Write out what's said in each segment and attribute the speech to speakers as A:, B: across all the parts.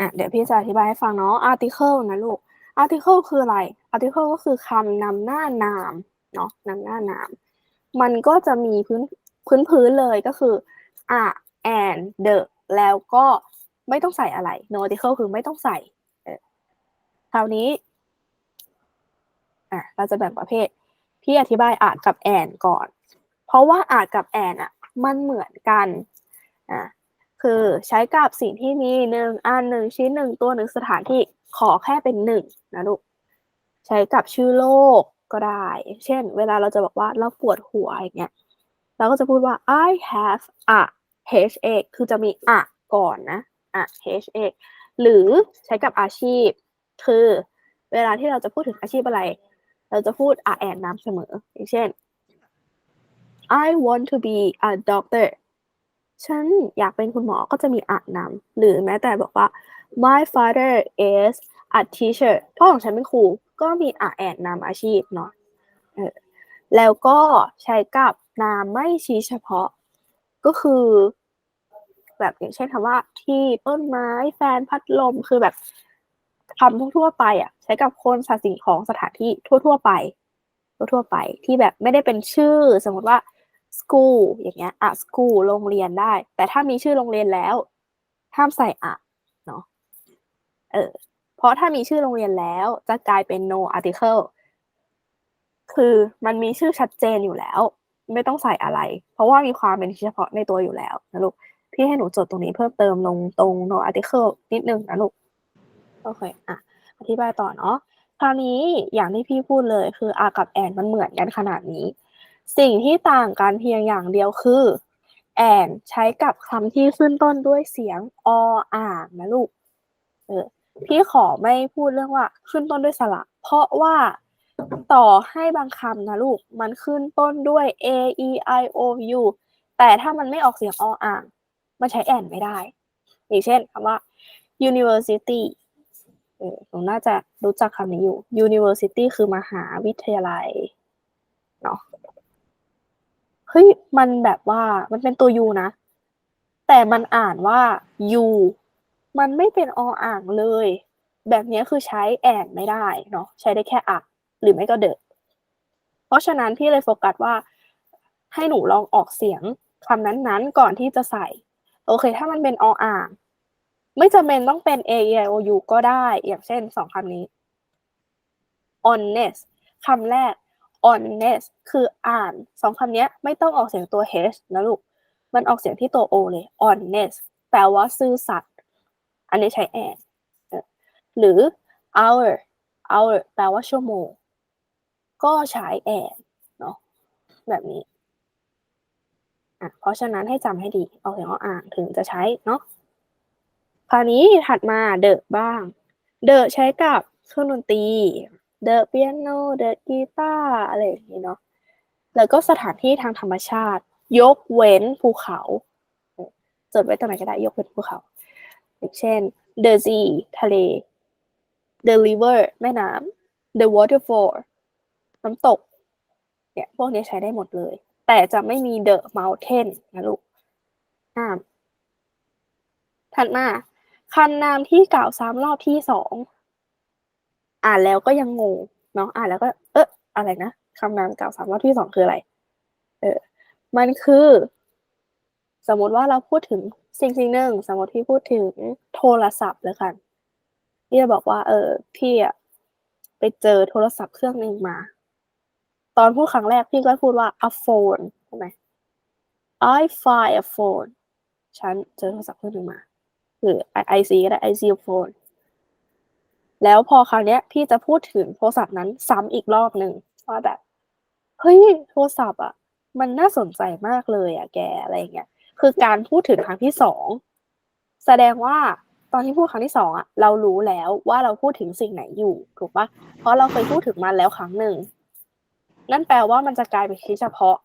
A: อะเดี๋ยวพี่จะอธิบายให้ฟังเนาะ article นะลูก article คืออะไร article ก็คือคำนำหน้านามเนาะนำหน้านาม มันก็จะมีพื้นพื้นพื้นเลยก็คือ a and the แล้วก็ไม่ต้องใส่อะไร no article คือไม่ต้องใส่คราวนี้อะเราจะแบ่งประเภท พี่อธิบายอาจกับ and ก่อน เพราะว่าอาจกับ and อะ มันเหมือนกันอะ คือใช้กับสิ่งที่มีหนึ่งอันหนึ่งชิ้นหนึ่งตัวหนึ่งสถานที่ขอแค่เป็นหนึ่งนะลูกใช้กับชื่อโลกก็ได้ เช่น เวลาเราจะบอกว่าเราปวดหัวอย่างเงี้ยเราก็จะพูดว่า I have a headache คือจะมีอะก่อนนะอะ headache หรือใช้กับอาชีพ คือเวลาที่เราจะพูดถึงอาชีพอะไร เราจะพูด a and นำเสมอ อย่างเช่น I want to be a doctor ฉันอยากเป็นคุณหมอก็จะมีอะนำหรือแม้แต่บอกว่า my father is a teacher พ่อของฉันเป็นครูก็มีอะแอนนามอาชีพเนาะแล้วก็ใช้กับนามไม่ชี้เฉพาะ ก็คือ แบบอย่างเช่นคำว่า ที่ต้นไม้แฟนพัดลมคือแบบคำทั่วๆไปอะ ใช้กับคนสัตว์สิ่งของสถานที่ทั่ว ๆ ไป ทั่วๆไปที่แบบไม่ได้เป็นชื่อ สมมติว่า school อย่างเงี้ยอะ school โรงเรียนได้ แต่ถ้ามีชื่อโรงเรียนแล้ว ห้ามใส่อะเนาะเออเพราะถ้ามีชื่อโรงเรียนแล้วจะกลายเป็น no article คือมันมีชื่อชัดเจนอยู่แล้ว ไม่ต้องใส่อะไร เพราะว่ามีความเป็นเฉพาะในตัวอยู่แล้วนะลูกพี่ให้หนูจดตรงนี้เพิ่มเติมลงตรง no article นิดนึงนะลูกโอเคอะอธิบายต่อเนาะคราวนี้อย่างที่พี่พูดเลยคืออากับแอนมันเหมือนกันขนาดนี้ สิ่งที่ต่างกันเพียงอย่างเดียวคือแอนใช้กับคำที่ขึ้นต้นด้วยเสียงออ่างนะลูก เออ พี่ขอไม่พูดเรื่องว่า ขึ้นต้นด้วยสระ เพราะว่าต่อให้บางคำนะลูก มันขึ้นต้นด้วย a e i o u แต่ถ้ามันไม่ออกเสียงออ่าง มันใช้แอนไม่ได้ อย่างเช่นคำว่า university เออหนูน่าจะรู้จักคำนี้อยู่ university คือมหาวิทยาลัย เนาะ เฮ้ยมันแบบว่ามันเป็นตัว u นะ แต่มันอ่านว่า u มันไม่เป็นออ่างเลย แบบนี้คือใช้แอนไม่ได้เนาะใช้ได้แค่อะหรือไม่ก็เดอะเพราะฉะนั้นพี่เลยโฟกัสว่า ให้หนูลองออกเสียงคำนั้นๆ ก่อนที่จะใส่ โอเค ถ้ามันเป็นออ่าง ไม่จำเป็นต้องเป็น a e i o u ก็ได้ อย่างเช่นสองคำนี้ honest คำแรก honest คืออ่านสองคำนี้ไม่ต้องออกเสียงตัว h นะลูก มันออกเสียงที่ตัว o เลย honest แปลว่าซื่อสัตย์อันนี้ใช้ and หรือ hour hour แปลว่าชั่วโมง ก็ใช้ and เนาะแบบนี้อะเพราะฉะนั้นให้จำให้ดีเอาเสียงอ่างถึงจะใช้เนาะคราวนี้ถัดมา the บ้าง the ใช้กับเครื่องดนตรี the piano the guitar อะไรอย่างนี้เนาะแล้วก็สถานที่ทางธรรมชาติ ยกเว้นภูเขาจดไว้ตรงไหนก็ได้ยกเว้นภูเขาอย่างเช่น the sea ทะเล the river แม่น้ำ the waterfall น้ำตก เนี่ยพวกนี้ใช้ได้หมดเลย แต่จะไม่มี the mountain นะลูกห้ามถัดมาคำนามที่กล่าวซ้ำรอบที่สอง อ่านแล้วก็ยังงงเนาะอ่านแล้วก็ เอ๊ะอะไรนะคำนามกล่าวซ้ำรอบที่สองคืออะไร เออ มันคือ สมมติว่าเราพูดถึงสิ่งสิ่งหนึ่งสมมติพี่พูดถึงโทรศัพท์เลยค่ะพี่จะบอกว่า เออพี่อะไปเจอโทรศัพท์เครื่องหนึ่งมา ตอนพูดครั้งแรกพี่ก็พูดว่า a phone ใช่ไหม I find a phone ฉันเจอโทรศัพท์เครื่องหนึ่งมา หรือ I see ก็ได้ I see a phone แล้วพอคราวนี้ยพี่จะพูดถึงโทรศัพท์นั้นซ้ำอีกรอบหนึ่งว่าแบบเฮ้ยโทรศัพท์อะ มันน่าสนใจมากเลยอะแกอะไรเงี้ยคือการพูดถึงครั้งที่สองแสดงว่าตอนที่พูดครั้งที่สองอะเรารู้แล้วว่าเราพูดถึงสิ่งไหนอยู่ถูกปะเพราะเราเคยพูดถึงมันแล้วครั้งหนึ่งนั่นแปลว่ามันจะกลายเป็นที่เฉพาะ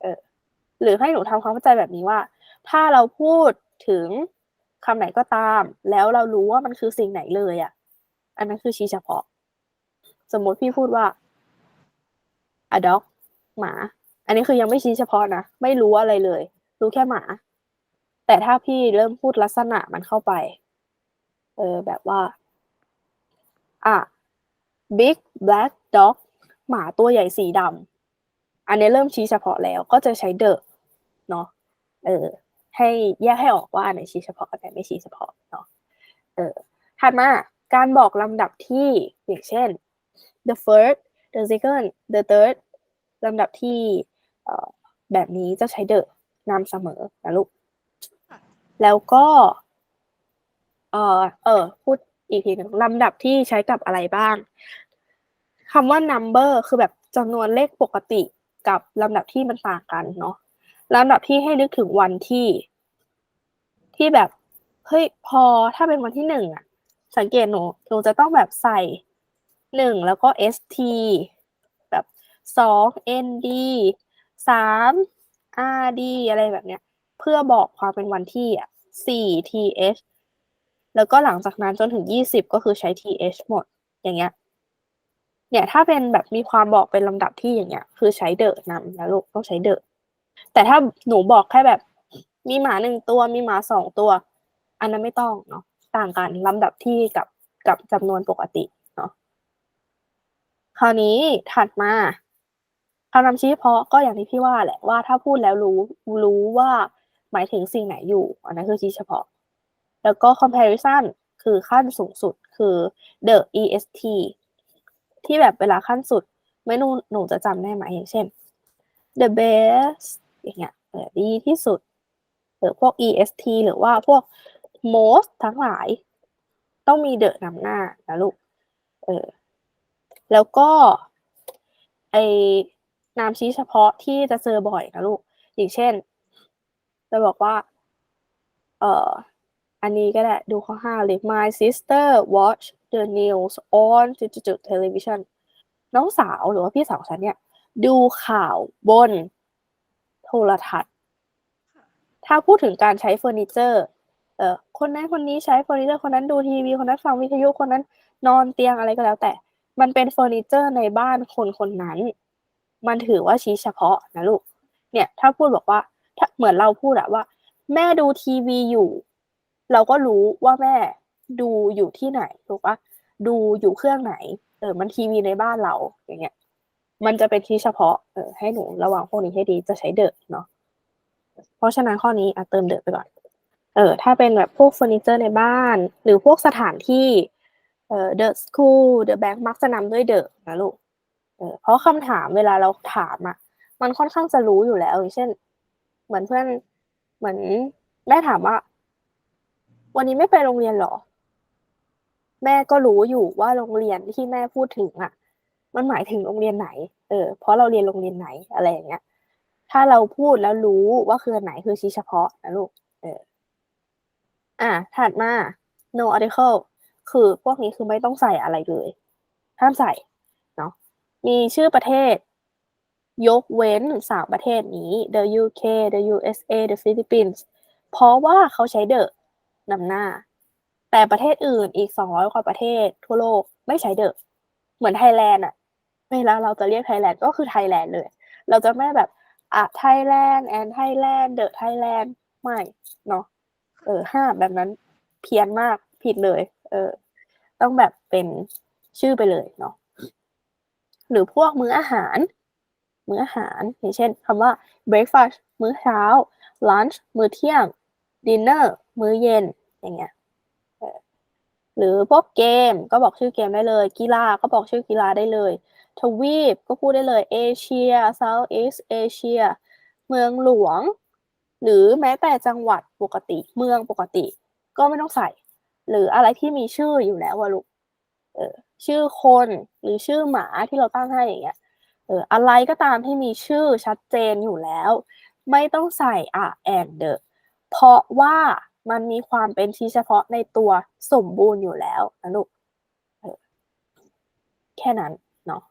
A: เออหรือให้หนูทำความเข้าใจแบบนี้ว่า ถ้าเราพูดถึงคำไหนก็ตาม แล้วเรารู้ว่ามันคือสิ่งไหนเลยอะ อันนั้นคือชี้เฉพาะ สมมติพี่พูดว่า a dog หมา อันนี้คือยังไม่ชี้เฉพาะนะ ไม่รู้อะไรเลย รู้แค่หมา แต่ถ้าพี่เริ่มพูดลักษณะมันเข้าไป เออแบบว่า อะ big black dog หมาตัวใหญ่สีดำ อันนี้เริ่มชี้เฉพาะแล้ว ก็จะใช้ the เนาะ เออ ให้แยกให้ออกว่าอันไหนชี้เฉพาะอันไหนไม่ชี้เฉพาะเนาะ เออถัดมา การบอกลำดับที่อย่างเช่น the first the second the third ลำดับที่เอ่อแบบนี้จะใช้ the นำเสมอนะลูก แล้วก็ เออเออพูดอีกทีหนึ่งลำดับที่ใช้กับอะไรบ้างคำว่า number คือแบบจำนวนเลขปกติกับลำดับที่มันต่างกันเนาะลำดับที่ให้นึกถึงวันที่ ที่แบบ เฮ้ย พอถ้าเป็นวันที่หนึ่งอะ สังเกตหนูหนูจะต้องแบบใส่หนึ่งแล้วก็ st แบบสอง nd สาม rd อะไรแบบเนี้ย เพื่อบอกความเป็นวันที่อะสี่ th แล้วก็หลังจากนั้นจนถึงยี่สิบก็คือใช้ th หมดอย่างเงี้ยเนี่ยถ้าเป็นแบบมีความบอกเป็นลำดับที่อย่างเงี้ย คือใช้เดอะนำนะลูกต้องใช้เดอะแต่ถ้าหนูบอกแค่แบบ มีหมาหนึ่งตัวมีหมาสองตัว อันนั้นไม่ต้องเนาะ ต่างกันลำดับที่กับกับจำนวนปกติเนาะคราวนี้ถัดมาคำนำชี้เฉพาะก็อย่างที่พี่ว่าแหละว่าถ้าพูดแล้วรู้รู้ว่าหมายถึงสิ่งไหนอยู่ อันนั้นคือชี้เฉพาะ แล้วก็ comparison คือขั้นสูงสุดคือ the est ที่แบบเวลาขั้นสุด ไม่หนูหนูจะจำได้ไหมอย่างเช่น the best อย่างเงี้ยดีที่สุด หรือพวก est หรือว่าพวก most ทั้งหลาย ต้องมี the นำหน้านะลูก เออ แล้วก็ไอนามชี้เฉพาะที่จะเจอบ่อยนะลูก อย่างเช่น จะบอกว่า เอ่อ อันนี้ก็ได้ดูข้อห้าเลย My sister watch the news on จุดๆ television น้องสาวหรือว่าพี่สาวฉันเนี่ย ดูข่าวบนโทรทัศน์ ถ้าพูดถึงการใช้เฟอร์นิเจอร์เอ่อคนนั้นคนนี้ใช้เฟอร์นิเจอร์คนนั้นดูทีวีคนนั้นฟังวิทยุคนนั้นนอนเตียงอะไรก็แล้ว แต่มันเป็นเฟอร์นิเจอร์ในบ้านคนคนนั้น มันถือว่าชี้เฉพาะนะลูกเนี่ย ถ้าพูดบอกว่าถ้าเหมือนเราพูดอะว่า แม่ดูทีวีอยู่ เราก็รู้ว่าแม่ดูอยู่ที่ไหนถูกปะดูอยู่เครื่องไหน เออ มันทีวีในบ้านเราอย่างเงี้ย มันจะเป็นที่เฉพาะ เออ ให้หนูระวังพวกนี้ให้ดีจะใช้เดอะเนาะเพราะฉะนั้นข้อนี้อะเติมเดอะไปก่อน เออถ้าเป็นแบบพวกเฟอร์นิเจอร์ในบ้าน หรือพวกสถานที่เอ่อ the school the bank มักจะนำด้วยเดอะนะลูกเออเพราะคำถามเวลาเราถามอะ มันค่อนข้างจะรู้อยู่แล้วอย่างเช่น เหมือนเพื่อนเหมือนแม่ถามว่า วันนี้ไม่ไปโรงเรียนหรอ แม่ก็รู้อยู่ว่าโรงเรียนที่แม่พูดถึงอะ มันหมายถึงโรงเรียนไหน เออ เพราะเราเรียนโรงเรียนไหนอะไรอย่างเงี้ย ถ้าเราพูดแล้วรู้ว่าคือไหนคือชี้เฉพาะนะลูก เออ อะถัดมา no article คือพวกนี้คือไม่ต้องใส่อะไรเลย ห้ามใส่เนาะมีชื่อประเทศ ยกเว้นสามประเทศนี้ the UK the USA the Philippines เพราะว่าเขาใช้ the นำหน้า แต่ประเทศอื่นอีก200กว่าประเทศทั่วโลกไม่ใช้ the เหมือนไทยแลนด์อะเวลาเราจะเรียกไทยแลนด์ก็คือไทยแลนด์เลย เราจะไม่แบบอะไทยแลนด์แอนไทยแลนด์เดอะไทยแลนด์ไม่เนาะ เออห้าแบบนั้นเพี้ยนมากผิดเลย เออ ต้องแบบเป็นชื่อไปเลยเนาะหรือพวกมื้ออาหาร มื้ออาหาร อย่างเช่นคำว่า breakfast มื้อเช้า lunch มื้อเที่ยง dinner มื้อเย็น อย่างเงี้ยหรือพวกเกมก็บอกชื่อเกมได้เลย กีฬาก็บอกชื่อกีฬาได้เลย ทวีปก็พูดได้เลยเอเชีย South East Asia เมืองหลวง หรือแม้แต่จังหวัดปกติเมืองปกติ ก็ไม่ต้องใส่ หรืออะไรที่มีชื่ออยู่แล้วอะลูกเออชื่อคนหรือชื่อหมาที่เราตั้งให้อย่างเงี้ยเอออะไรก็ตามที่มีชื่อชัดเจนอยู่แล้ว ไม่ต้องใส่อะ and the เพราะว่ามันมีความเป็นชี้เฉพาะในตัวสมบูรณ์อยู่แล้วนะลูกออแค่นั้นเนาะ